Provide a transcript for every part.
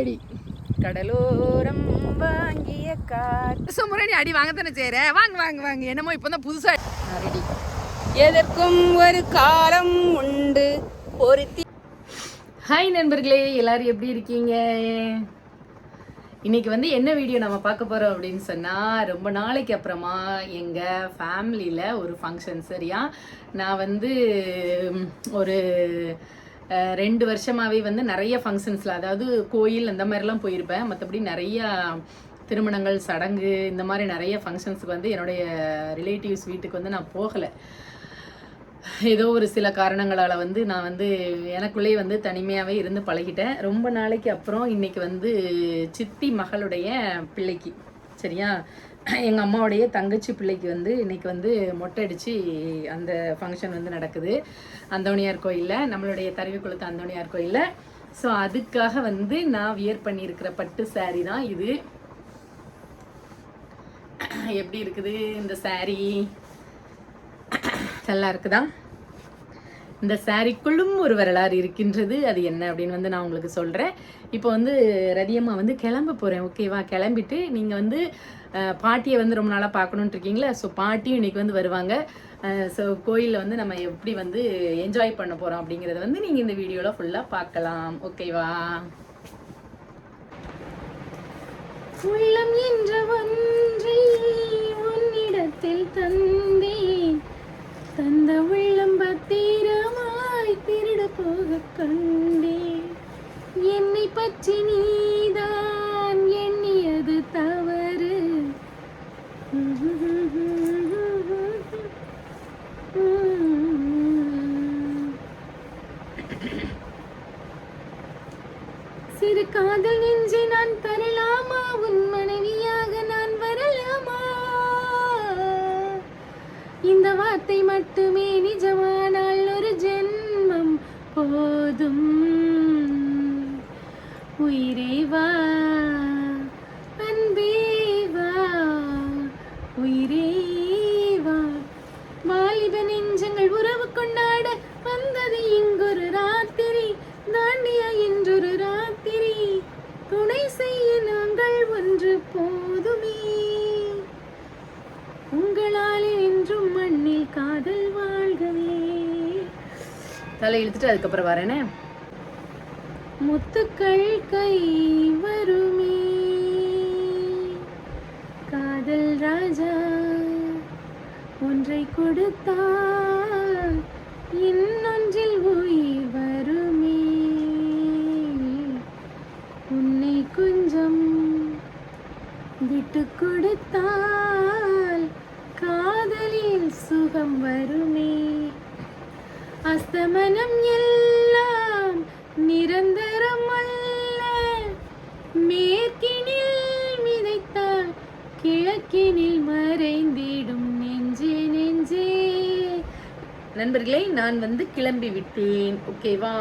அடி கடலோரம் வாங்கிய காற்று முறை அடி வாங்கத்தானே செய்கிற வாங்க வாங்க வாங்க. என்னமோ இப்போ தான் புதுசாக ரெடி எதற்கும் ஒரு காலம் உண்டு. பொருத்தி ஹாய் நண்பர்களே. எல்லாரும் எப்படி இருக்கீங்க? இன்னைக்கு வந்து என்ன வீடியோ நம்ம பார்க்க போறோம் அப்படின்னு சொன்னா ரொம்ப நாளைக்கு அப்புறமா எங்க ஃபேமிலியில ஒரு ஃபங்க்ஷன் சரியா? நான் வந்து ஒரு ரெண்டு வருஷமாகவே வந்து நிறைய ஃபங்க்ஷன்ஸில் அதாவது கோயில் அந்த மாதிரிலாம் போயிருப்பேன். மற்றபடி நிறைய திருமணங்கள் சடங்கு இந்த மாதிரி நிறைய ஃபங்க்ஷன்ஸுக்கு வந்து என்னுடைய ரிலேட்டிவ்ஸ் வீட்டுக்கு வந்து நான் போகலை. ஏதோ ஒரு சில காரணங்களால் வந்து நான் வந்து எனக்குள்ளேயே வந்து தனிமையாகவே இருந்து பழகிட்டேன். ரொம்ப நாளைக்கு அப்புறம் இன்றைக்கி வந்து சித்தி மகளுடைய பிள்ளைக்கு சரியா? எங்கள் அம்மாவுடைய தங்கச்சி பிள்ளைக்கு வந்து இன்னைக்கு வந்து மொட்டை அடித்து அந்த ஃபங்க்ஷன் வந்து நடக்குது. அந்தோணியார் கோயிலில் நம்மளுடைய தருவி குளத்து அந்தோணியார் கோயிலில். ஸோ அதுக்காக வந்து நான் வியர் பண்ணியிருக்கிற பட்டு சாரீ தான் இது. எப்படி இருக்குது இந்த சாரீ நல்லா இருக்குதா? இந்த சாரிக்குள்ளும் ஒரு வரலாறு இருக்கின்றது. அது என்ன அப்படின்னு வந்து நான் உங்களுக்கு சொல்கிறேன் இப்போ வந்து ரதியம்மா வந்து கிளம்ப போகிறேன் ஓகேவா கிளம்பிட்டு நீங்கள் வந்து பாட்டியை வந்து ரொம்ப நாளாக பார்க்கணுன்ட்டு இருக்கீங்களா? ஸோ பாட்டியும் இன்னைக்கு வந்து வருவாங்க. ஸோ கோயிலில் வந்து நம்ம எப்படி வந்து என்ஜாய் பண்ண போகிறோம் அப்படிங்கிறத வந்து நீங்கள் இந்த வீடியோவில் ஃபுல்லாக பார்க்கலாம். ஓகேவா உள்ளம் என்ற ஒன்றை உன்னிடத்தில் தந்தேன். தந்த போக கண்டேன். என்னை பற்றி நீதான் எண்ணியது தவறு. சிறு காதல் நெஞ்சை நான் தரலாமா? உன் மனைவியாக நான் வரலாமா? இந்த வார்த்தை மட்டுமே போதும் உயிரே வா தலை இழுத்துட்டு அதுக்கப்புறம் வரேனே முத்துக்கள் கை வருமே. காதல் ராஜா ஒன்றை கொடுத்தால் இன்னொன்றில் உயிர் வருமே. உன்னை கொஞ்சம் விட்டு கொடுத்தால் காதலில் சுகம் வருமே. அஸ்தமனம் எல்லாம் நிரந்தரம் அல்ல மேற்கினில் விதைத்தால் கிழக்கினில் மறைந்திடும் நெஞ்சே நெஞ்சே. நண்பர்களே நான் வந்து கிளம்பி விட்டேன். ஓகேவா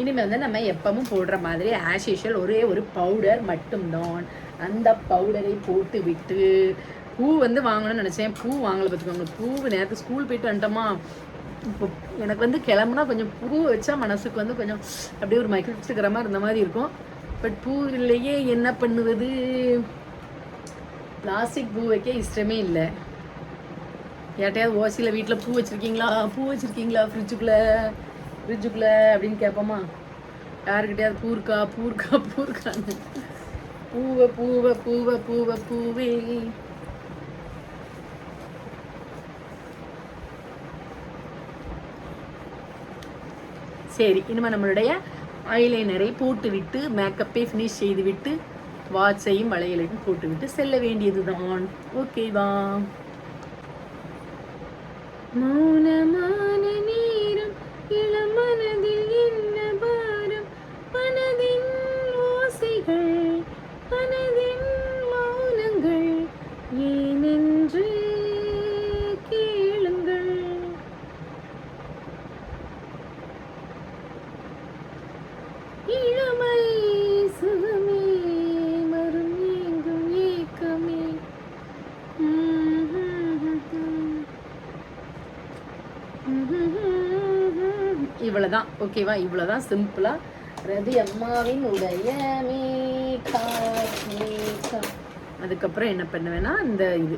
இனிமேல் வந்து நம்ம எப்பவும் போடுற மாதிரி ஆஸ் யூஷுவல் ஒரே ஒரு பவுடர் மட்டும்தான். அந்த பவுடரை போட்டு விட்டு பூ வந்து வாங்கணும்னு நினச்சேன். பூ வாங்கலை பார்த்துக்கோங்க. பூ நேரத்து ஸ்கூல் போயிட்டு வந்துட்டோமா? இப்போ எனக்கு வந்து கிளம்புனா கொஞ்சம் பூ வச்சா மனசுக்கு வந்து கொஞ்சம் அப்படியே ஒரு மகிழ்ச்சிகரமாக இருந்த மாதிரி இருக்கும். பட் பூ இல்லையே என்ன பண்ணுவது? பிளாஸ்டிக் பூ வைக்க இஷ்டமே இல்லை. யார்ட்டையாவது ஓசியில் வீட்டில் பூ வச்சுருக்கீங்களா? பூ வச்சுருக்கீங்களா ஃப்ரிட்ஜுக்குள்ளே ஃப்ரிட்ஜுக்குள்ளே அப்படின்னு கேட்போமா? யாருக்கிட்டையாவது பூ இருக்கா? பூ இருக்கா? பூ இருக்கான்னு. பூவை பூவை பூவை பூவை பூவே. சரி இனிமேல் நம்மளுடைய ஐலைனரை போட்டுவிட்டு மேக்கப்பை ஃபினிஷ் செய்துவிட்டு வாட்சையும் வளையலையும் போட்டுவிட்டு செல்ல வேண்டியதுதான். ஓகேவா மௌனமான நேரம் இளமனதில் மனதில் இவ்வளவுதான். ஓகேவா இவ்வளவுதான். சிம்பிளா ரதி அம்மாவின் உடைய அதுக்கப்புறம் என்ன பண்ணுவேன்னா இந்த இது.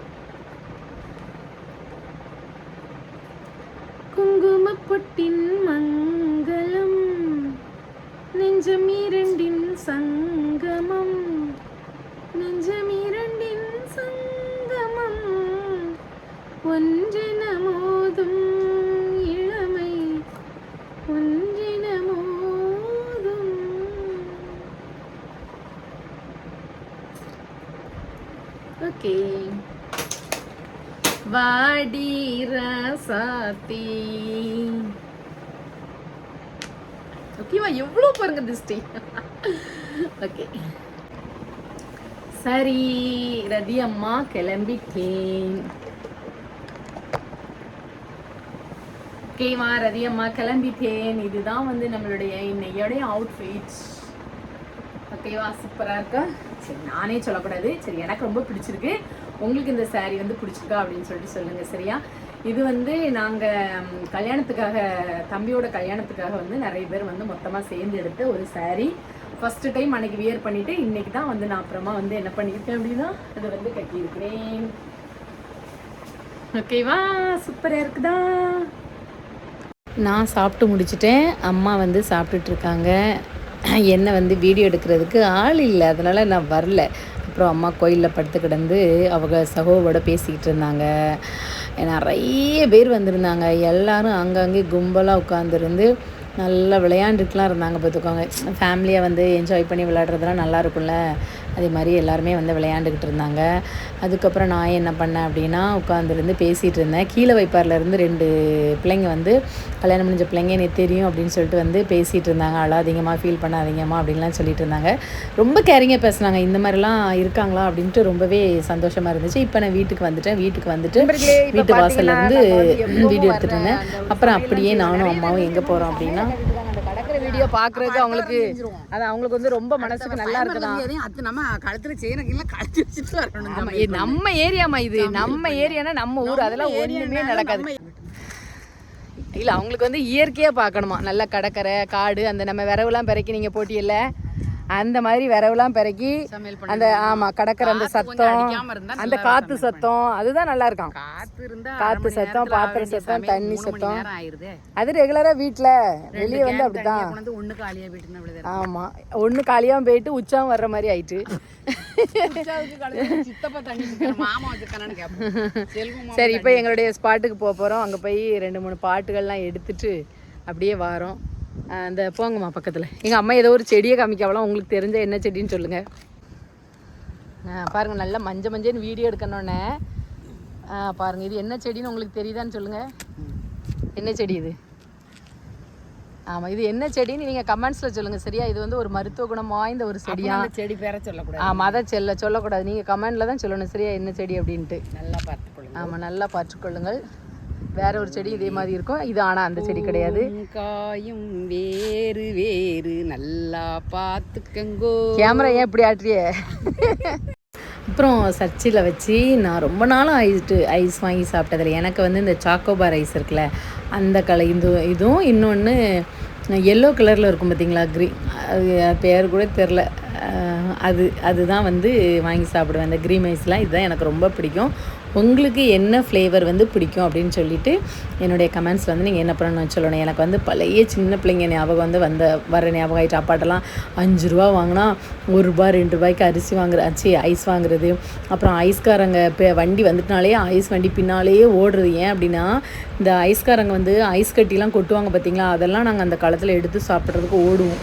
குங்கும பொட்டின் மங்களம் நெஞ்சம் இரண்டின் சங்கமம் நெஞ்சம் இரண்டின் சங்கமம். ஒன்றென மோதும் இளமை ஒன்றென மோதும் ஓகே. வாடி ராசாத்தி ஓகேவா? எவ்வளோ பாருங்க திருஷ்டி ஓகே. சரி ரதி அம்மா? கிளம்பிட்டேன். ஓகேவா? ரதி அம்மா கிளம்பிட்டேன். இதுதான் வந்து நம்மளுடைய இன்னையோடைய அவுட்ஃபிட்ஸ் ஓகேவா? சூப்பராக இருக்கா? சரி நானே சொல்லக்கூடாது. சரி எனக்கு ரொம்ப பிடிச்சிருக்கு. உங்களுக்கு இந்த சாரீ வந்து பிடிச்சிருக்கா அப்படின்னு சொல்லிட்டு சொல்லுங்கள் சரியா? இது வந்து நாங்கள் கல்யாணத்துக்காக தம்பியோட கல்யாணத்துக்காக வந்து நிறைய பேர் வந்து மொத்தமாக சேர்ந்து எடுத்த ஒரு சாரீ ஃபஸ்ட்டு டைம் அன்னைக்கு வியர் பண்ணிவிட்டு இன்னைக்கு தான் வந்து நான் அப்புறமா வந்து என்ன பண்ணியிருக்கேன் அப்படின்னா அதை வந்து கட்டியிருக்கிறேன். ஓகேவா? சூப்பராக இருக்குதா? நான் சாப்பிட்டு முடிச்சிட்டேன். அம்மா வந்து சாப்பிட்டுட்டு இருக்காங்க. என்னை வந்து வீடியோ எடுக்கிறதுக்கு ஆள் இல்லை. அதனால் நான் வரல. அப்புறம் அம்மா கோயிலில் படுத்து கிடந்து அவங்க சகோவோட பேசிக்கிட்டு இருந்தாங்க. நிறைய பேர் வந்திருந்தாங்க. எல்லோரும் அங்கங்கே கும்பலாக உட்காந்துருந்து நல்லா விளையாண்டுட்டுலாம் இருந்தாங்க பார்த்துக்கோங்க. ஃபேமிலியாக வந்து என்ஜாய் பண்ணி விளையாடுறதுலாம் நல்லா இருக்கும்ல. அதே மாதிரி எல்லாருமே வந்து விளையாண்டுக்கிட்டு இருந்தாங்க. அதுக்கப்புறம் நான் என்ன பண்ணேன் அப்படின்னா உட்காந்துருந்து பேசிகிட்டு இருந்தேன். கீழே வைப்பாரில் இருந்து ரெண்டு பிள்ளைங்க வந்து கல்யாணம் முடிஞ்ச பிள்ளைங்க எனக்கு தெரியும் அப்படின்னு சொல்லிட்டு வந்து பேசிகிட்டு இருந்தாங்க. அழாதீங்கம்மா ஃபீல் பண்ணாதீங்கம்மா அப்படின்லாம் சொல்லிட்டு இருந்தாங்க. ரொம்ப கேரிங்காக பேசுனாங்க. இந்த மாதிரிலாம் இருக்காங்களா? அப்படின்ட்டு ரொம்பவே சந்தோஷமாக இருந்துச்சு. இப்போ நான் வீட்டுக்கு வந்துட்டேன். வீட்டுக்கு வந்துட்டு வீட்டு வாசல்ல இருந்து வீடியோ எடுத்துட்டு இருந்தேன். அப்புறம் அப்படியே நானும் அம்மாவும் எங்கே போகிறோம் அப்படின்னா வீடியோ பாக்குறதுக்கு அவங்களுக்கு அது அவங்களுக்கு வந்து ரொம்ப மனசுக்கு நல்லா இருக்குதான். அது நம்ம கழுத்துல செய்யணும் கழுத்து வச்சுட்டு வரணும் நம்ம ஏரியாமா இது. நம்ம ஏரியானா நம்ம ஊர் அதெல்லாம் ஒண்ணுமே நடக்காது. இல்ல அவங்களுக்கு வந்து இயற்கையா பார்க்கணுமா? நல்ல கடற்கரை காடு அந்த நம்ம விரவுலாம் பிறக்கி நீங்க போட்டியல்ல? அந்த மாதிரி விரவுலாம் பிறக்கி அந்த ஆமா கடற்கரை அந்த சத்தம் அந்த காத்து சத்தம் அதுதான் நல்லா இருக்கும். காத்து சத்தம் பாத்திரம் சத்தம் தண்ணி சத்தம். அது ரெகுலரா வீட்ல வெளியே வந்து அப்படிதான் ஆமா ஒண்ணு காலியாவும் போயிட்டு உச்சாவும் வர்ற மாதிரி ஆயிட்டு. சரி இப்போ எங்களுடைய ஸ்பாட்டுக்கு போக போகிறோம் அங்கே போய் ரெண்டு மூணு பாட்டுகள்லாம் எடுத்துட்டு அப்படியே வாரோம். அந்த போங்கம்மா பக்கத்தில். எங்கள் அம்மா ஏதோ ஒரு செடியை காமிக்காவலாம் உங்களுக்கு தெரிஞ்ச என்ன செடின்னு சொல்லுங்கள் பாருங்கள் நல்லா மஞ்சள் மஞ்சள்னு வீடியோ எடுக்கணுன்னே பாருங்கள் இது என்ன செடின்னு உங்களுக்கு தெரியுதான்னு சொல்லுங்கள் என்ன செடி இது? ஆமாம் இது என்ன செடின்னு நீங்கள் கமெண்ட்ஸில் சொல்லுங்கள் சரியா? இது வந்து ஒரு மருத்துவ குணம் வாய்ந்த ஒரு செடியா? செடி பேர சொல்லக்கூடாது. ஆமாம் அதான் செல்ல சொல்லக்கூடாது. நீங்கள் கமெண்டில் தான் சொல்லணும் சரியா? என்ன செடி அப்படின்ட்டு. நல்லா பார்த்துக்கொள்ளுங்க. ஆமாம் நல்லா பார்த்துக்கொள்ளுங்கள். வேற ஒரு செடி இதே மாதிரி இருக்கும். இது ஆனால் அந்த செடி கிடையாது. காயும் வேறு வேறு. நல்லா பார்த்துக்கங்கோ. கேமரா ஏன் இப்படி ஆட்டுறியே? அப்புறம் சர்ச்சில் வச்சு நான் ரொம்ப நாளும் ஆயிட்டு ஐஸ் வாங்கி சாப்பிட்டதில்ல. எனக்கு வந்து இந்த சாக்கோபார் ஐஸ் இருக்குல்ல அந்த கலர் இது இதுவும் இன்னொன்று எல்லோ கலரில் இருக்கும் பார்த்தீங்களா க்ரீ அது பேர் கூட தெரில. அது அதுதான் வந்து வாங்கி சாப்பிடுவேன். அந்த க்ரீம் ஐஸ்லாம் இதுதான் எனக்கு ரொம்ப பிடிக்கும். உங்களுக்கு என்ன ஃப்ளேவர் வந்து பிடிக்கும் அப்படின்னு சொல்லிட்டு என்னுடைய கமெண்ட்ஸில் வந்து நீங்கள் என்ன பண்ணணும்னு சொல்லணும்? எனக்கு வந்து பழைய சின்ன பிள்ளைங்க ஞாபகம் வந்து வந்த வர ஞாபகம் ஆகிட்டு அப்பாட்டெல்லாம் அஞ்சு ரூபா வாங்கினா ஒரு ரூபா ரெண்டு ரூபாய்க்கு அரிசி வாங்குற அச்சி ஐஸ் வாங்குறது. அப்புறம் ஐஸ்காரங்க இப்போ வண்டி வந்துட்டனாலே ஐஸ் வண்டி பின்னாலேயே ஓடுறது. ஏன் அப்படின்னா இந்த ஐஸ்காரங்க வந்து ஐஸ் கட்டிலாம் கொட்டுவாங்க பார்த்தீங்களா அதெல்லாம் நாங்கள் அந்த காலத்தில் எடுத்து சாப்பிட்றதுக்கு ஓடுவோம்.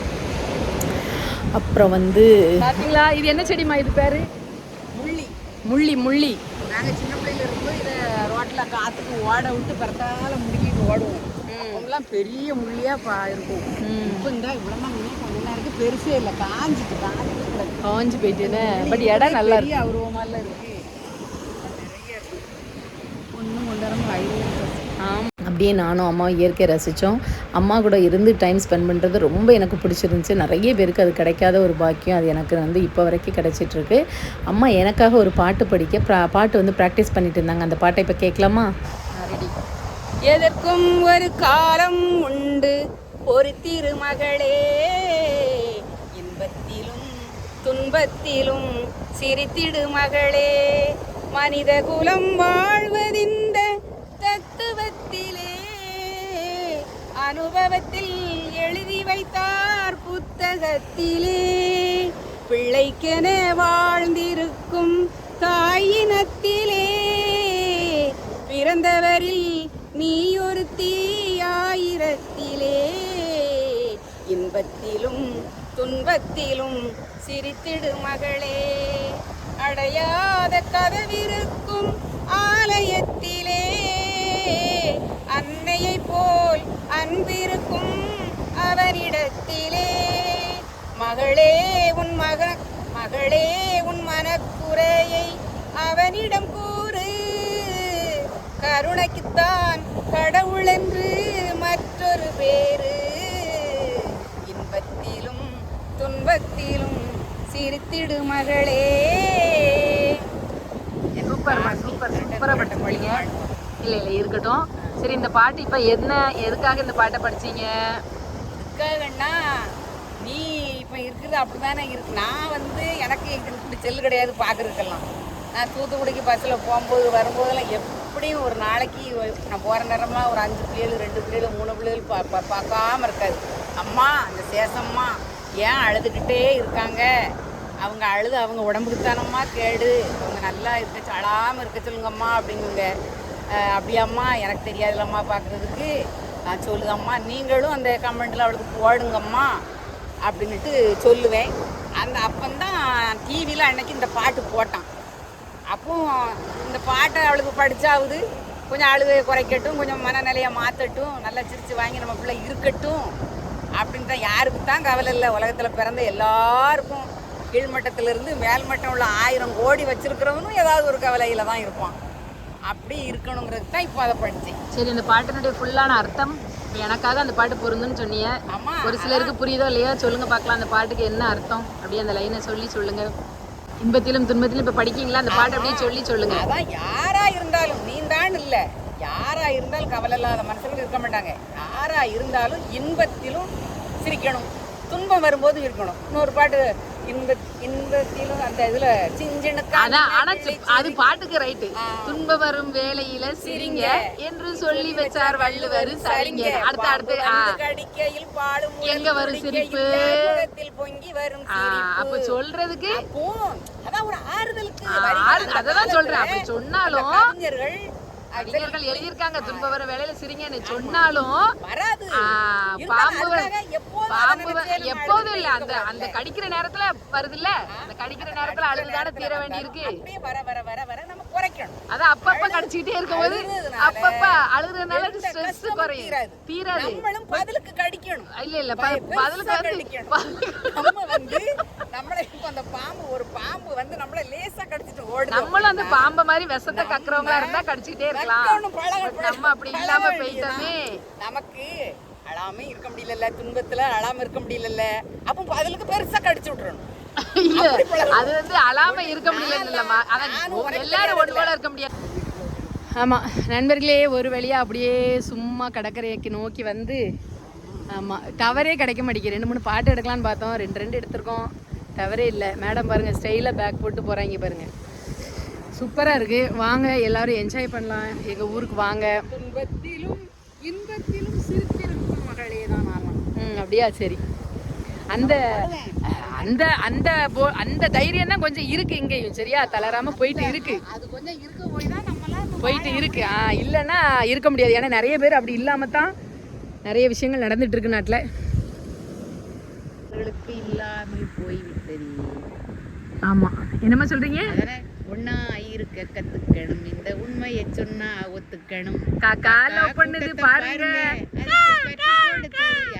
அப்புறம் வந்து பார்த்தீங்களா இது என்ன செடிமா இது பேர்? முள்ளி. முள்ளி முள்ளி. நாங்க சின்ன பிள்ளைல இருக்கும்போது இதை ரோட்ல காத்துக்கு ஓட விட்டு பறத்தால முடிக்கிட்டு ஓடுவோம். அவங்களாம் பெரிய முள்ளியா பா இருக்கும். இப்போ இந்த இவ்வளோ முன்னே கொஞ்ச நேரத்துக்கு பெருசே இல்லை காஞ்சிட்டு காஞ்சிட்டு. காஞ்சி போயிட்டுன்னு பட் இடம் நல்லா இருக்கு. உருவமால இருக்கு நிறைய இருக்கு ஒன்றும் கொண்டு வர வயிறு ஆமாம் அப்படியே நானும் அம்மா இயற்கை ரசித்தோம் அம்மா கூட இருந்து டைம் ஸ்பெண்ட் பண்ணுறது ரொம்ப எனக்கு பிடிச்சிருந்துச்சு. நிறைய பேருக்கு அது கிடைக்காத ஒரு பாக்கியம். அது எனக்கு வந்து இப்போ வரைக்கும் கிடைச்சிட்ருக்கு. அம்மா எனக்காக ஒரு பாட்டு படிக்க ப்ரா பாட்டு வந்து ப்ராக்டிஸ் பண்ணிட்டு இருந்தாங்க. அந்த பாட்டை இப்போ கேட்கலாமா? ரெடி எதற்கும் ஒரு காலம் உண்டு. ஒரு திருமகளே. இன்பத்திலும் துன்பத்திலும் சிரித்திடு மகளே. மனித குலம் வாழ்வதிந்த அனுபவத்தில் எழுதி வைத்தார் புத்தகத்திலே. பிள்ளைக்கென வாழ்ந்திருக்கும் தாயினத்திலே. பிறந்தவரில் நீ ஒரு தீயாயிரத்திலே. இன்பத்திலும் துன்பத்திலும் சிரித்திடு மகளே. அடையாத கதவிருக்கும் ஆலயத்திலே. அன்னையை போல் அன்பிருக்கும் அவரிடத்திலே. மகளே உன் மக மகளே உன் மனக்குறையை அவனிடம் கூறு. கருணைக்குத்தான் கடவுளென்று மற்றொரு பேரு இன்பத்திலும் துன்பத்திலும் சிரித்திடு மகளே. சூப்பர் சூப்பர் சூப்பராக படிச்சீங்க இல்லை இல்லை இருக்கட்டும். சரி இந்த பாட்டு இப்போ என்ன எதுக்காக இந்த பாட்டை படிச்சீங்க? எதுக்காகன்னா நீ இப்போ இருக்கிறது அப்படிதானே இருக்கு. நான் வந்து எனக்கு இப்படி செல்லு கிடையாது பார்க்குறதுக்கெல்லாம் நான் தூத்துக்குடிக்கு பஸ்ஸில் போகும்போது வரும்போதெல்லாம் எப்படியும் ஒரு நாளைக்கு நான் போகிற நேரம்லாம் ஒரு அஞ்சு பிள்ளைகள் ரெண்டு பிள்ளைகள் மூணு பிள்ளைகள் பா பார்க்காம இருக்காது. அம்மா அந்த சேசம்மா ஏன் அழுதுகிட்டே இருக்காங்க? அவங்க அழுது அவங்க உடம்புக்கு தானம்மா கேடு? அவங்க நல்லா இருக்க அழாமல் இருக்க சொல்லுங்கம்மா அப்படிங்குங்க. அப்படியாம்மா எனக்கு தெரியாதுலம்மா பார்க்குறதுக்கு நான் சொல்லுதம்மா நீங்களும் அந்த கமெண்ட்டில் அவளுக்கு போடுங்கம்மா அப்படின்ட்டு சொல்லுவேன். அந்த அப்பந்தான் டிவியில் அன்னைக்கு இந்த பாட்டு போட்டான். அப்போ இந்த பாட்டை அவளுக்கு படித்தாவது கொஞ்சம் அழுகையை குறைக்கட்டும் கொஞ்சம் மனநிலையை மாற்றட்டும் நல்லா சிரித்து வாங்கி நம்ம பிள்ளை இருக்கட்டும் அப்படின்னு தான் யாருக்கு தான் கவலை இல்லை. உலகத்தில் பிறந்த எல்லாருக்கும் கீழ்மட்டத்திலிருந்து மேல்மட்டம் உள்ள ஆயிரம் கோடி வச்சுருக்கிறவனும் ஏதாவது ஒரு கவலையில் தான் இருப்பான். அப்படி இருக்கணுங்கிறது தான் இப்போ அதை படித்தேன் சரி இந்த பாட்டினுடைய ஃபுல்லான அர்த்தம் எனக்காக அந்த பாட்டு பொருந்துன்னு சொன்னீங்க ஒரு சிலருக்கு புரியுதோ இல்லையோ சொல்லுங்க பார்க்கலாம் அந்த பாட்டுக்கு என்ன அர்த்தம்? அப்படியே அந்த லைனை சொல்லி சொல்லுங்க. இன்பத்திலும் துன்பத்திலும் இப்போ படிக்கீங்களா? அந்த பாட்டு அப்படியே சொல்லி சொல்லுங்க. அதான் யாரா இருந்தாலும் நீந்தான் இல்ல. யாரா இருந்தாலும் கவலை இல்லாத மனுஷங்க இருக்க மாட்டாங்க. யாரா இருந்தாலும் இன்பத்திலும் சிரிக்கணும். துன்பம் வரும்போது இருக்கணும். இன்னொரு பாட்டு இன்ப இன்பத்திலும் அந்த இதுல சிஞ்சனுக்கு அதான் ஆனா அது பாட்டுக்கு ரைட்டு. துன்ப வரும் வேளையில சிரிங்க என்று சொல்லி வச்சார் வள்ளுவர் சரிங்க. அடுத்து அடுத்து கடிக்கையில் பாடும் எங்க வரும் சிரிப்பு? பொங்கி வரும் அப்ப சொல்றதுக்கு? அதான் ஒரு ஆறுதலுக்கு அததான் சொல்றேன். அப்படி சொன்னாலும் கவிஞர்கள் அறிஞர்கள் எழுதியிருக்காங்க. துன்ப வரும் வேளையில சிரிங்கன்னு சொன்னாலும் பாம்பு பாம்பு எப்போதும் இல்ல. அந்த அந்த கடிக்கிற நேரத்துல வருது இல்ல அந்த கடிக்கிற நேரத்துல அழுதுதானே தீர வேண்டி இருக்கு குறைக்கணும். அதான் அப்பப்ப இருக்கும்போது அழுகுறதுனால அப்பப்ப அழுகுறதுனால ஸ்ட்ரெஸ் குறையும். தீராது. நம்மளும் பதிலுக்கு கடிக்கணும். இல்ல இல்ல பதிலுக்கு கடிக்கணும். நம்ம வந்து நம்மளை இப்ப அந்த பாம்பு ஒரு பாம்பு வந்து நம்மள லேசா கடிச்சிட்டு ஓடுது. நம்மளும் அந்த பாம்பை மாதிரி விஷத்தை கக்குறவங்களா இருந்தா கடிச்சுக்கிட்டே இருக்கலாம். நம்ம அப்படி இல்லாம. போயிட்டோமே. நமக்கு அழாம இருக்க முடியல துன்பத்துல அழாம இருக்க முடியல அப்போ பதிலுக்கு பெருசா கடிச்சு விட்டுறணும். இல்ல அது வந்து அழாம இருக்க முடியல இல்லம்மா அதான் எல்லாரும் ஒன்று போல இருக்க முடியாது. ஆமா நண்பர்களே ஒரு வழியா அப்படியே சும்மா கடற்கரைக்கு நோக்கி வந்து ஆமா டவரே கிடைக்க மாட்டேங்குது. ரெண்டு மூணு பாட்டு எடுக்கலாம்னு பார்த்தோம். ரெண்டு ரெண்டு எடுத்திருக்கோம். டவரே இல்லை. மேடம் பாருங்க ஸ்டைலாக பேக் போட்டு போறாங்க பாருங்க. சூப்பரா இருக்கு. வாங்க எல்லாரும் என்ஜாய் பண்ணலாம். எங்க ஊருக்கு வாங்க. துன்பத்திலும் இன்பத்திலும் சிரித்திருக்கும் மகளே தான் ம் அப்படியா சரி. அந்த அந்த அந்த அந்த தைரியம் தான் கொஞ்சம் இருக்கு இங்கேயும் சரியா? தளராம போயிட்டு இருக்கு. அது கொஞ்சம் இருக்க போய் தான் போயிட்டு இருக்கு. ஆ இல்லைன்னா இருக்க முடியாது. ஏன்னா நிறைய பேர் அப்படி இல்லாம தான் நிறைய விஷயங்கள் நடந்துட்டு இருக்கு நாட்டில். அவர்களுக்கு இல்லாமல் போய்விட்டது. ஆமா. என்னம்மா சொல்றீங்க? ஒன்னா இருக்க கத்துக்கணும் இந்த உண்மையை சொன்னா ஒத்துக்கணும். காக்கா லவ் பண்ணுது பாருங்க.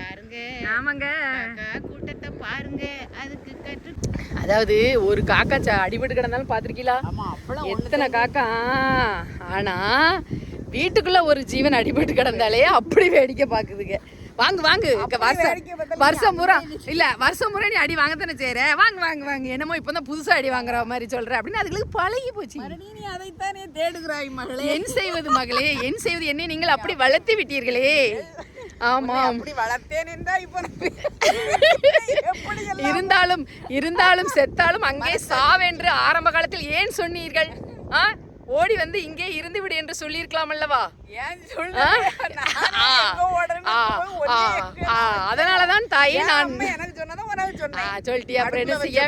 யாருங்க? ஆமாங்க காக்கா கூட்டத்தை பாருங்க அதுக்கு கற்று அதாவது ஒரு காக்கா ச- அடிபட்டு கிடந்தாலும் பாத்திருக்கீங்களா ஆமா அப்பெல்லாம் எத்தனை காக்கா? ஆனா வீட்டுக்குள்ள ஒரு ஜீவன் அடிபட்டு கிடந்தாலே அப்படி வேடிக்கை பாக்குதுங்க வாங்க வாங்க வருஷம் வருஷம் பூரா இல்ல. வருஷம் பூரா நீ அடி வாங்க தானே செய்யற வாங்க வாங்க வாங்க என்னமோ இப்பதான் புதுசா அடி வாங்குற மாதிரி சொல்ற அப்படின்னு அதுங்களுக்கு பழகி போச்சு. மறுபடியும் நீ அதைத்தானே தேடுகிறாய் மகளே? என் செய்வது மகளே என் செய்வது என்னை நீங்கள் அப்படி வளர்த்து விட்டீர்களே. ஆமா அப்படி வளர்த்தேன் என்றா இப்போ எப்படி எல்லாம் இருந்தாலும் இருந்தாலும் செத்தாலும் அங்கே சாவென்று ஆரம்ப காலத்தில் ஏன் சொன்னீர்கள்? ஆ? ஓடி வந்து இங்கே இருந்து விடு என்று சொல்லியிருக்கலாம் அல்லவா அதனாலதான் தாயே நான் சொல்லிட்டியா? அப்புறம் என்ன செய்ய?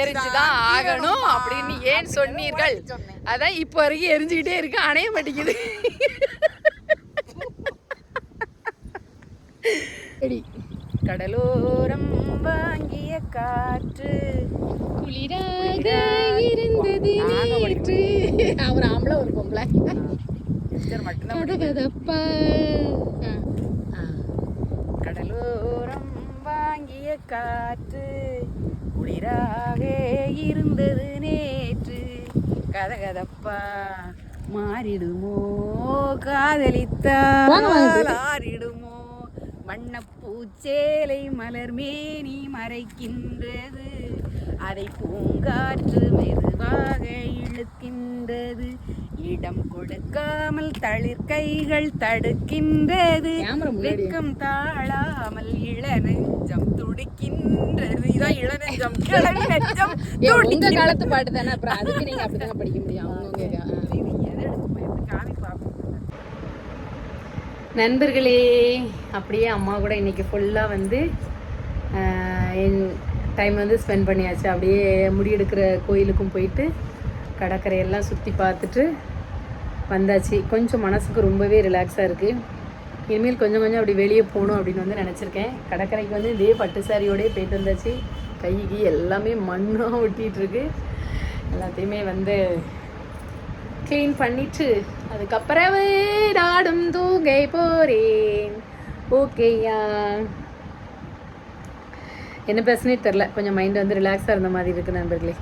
எரிஞ்சுதான் ஆகணும்? அப்படின்னு ஏன் சொன்னீர்கள். அதான் இப்போ வரைக்கும் எரிஞ்சுக்கிட்டே இருக்கு அணைய மாட்டேங்குது. சரி. கடலோரம் வாங்கிய காற்று. குளிராக இருந்தது நேற்று. அவர் ஆம்பளை ஒரு பொம்பளை. கதகதப்பா கடலோரம் வாங்கிய காற்று. குளிராக இருந்தது நேற்று. கதகதப்பா மாறிடுமோ காதலித்தால் வண்ணப்பூச்சேலை மலர் மேனி மறைக்கின்றது. அதை பூங்காற்று மெதுவாக இழுக்கின்றது. இடம் கொடுக்காமல் தளிர் கைகள் தடுக்கின்றது. வெக்கம் தாழாமல் இளநெஞ்சம் துடிக்கின்றது. இதான் இளநெஞ்சம். கிளவி நெஞ்சம் ஏ, உங்க காலத்து பாட்டு தானே? அப்புறம் அதுக்கு நீங்க அப்படிதாங்க படிக்க முடியும்? அவங்கவுங்க நண்பர்களே அப்படியே அம்மா கூட இன்றைக்கி ஃபுல்லாக வந்து என் டைம் வந்து ஸ்பெண்ட் பண்ணியாச்சு. அப்படியே முடியெடுக்கிற கோயிலுக்கும் போயிட்டு கடற்கரையெல்லாம் சுற்றி பார்த்துட்டு வந்தாச்சு. கொஞ்சம் மனசுக்கு ரொம்பவே ரிலாக்ஸாக இருக்குது இனிமேல் கொஞ்சம் கொஞ்சம் அப்படி வெளியே போகணும் அப்படின்னு வந்து நினச்சிருக்கேன். கடற்கரைக்கு வந்து இதே பட்டு சாரியோடய போயிட்டு வந்தாச்சு. கைக்கு எல்லாமே மண்ணாக ஒட்டிகிட்ருக்கு எல்லாத்தையுமே வந்து க்ளீன் பண்ணிட்டு அதுக்கப்புறம் நாடும் தூங்கை போறேன். ஓகேயா என்ன பேசுனே தெரில கொஞ்சம் மைண்ட் வந்து ரிலாக்ஸாக இருந்த மாதிரி இருக்குது நண்பர்களே.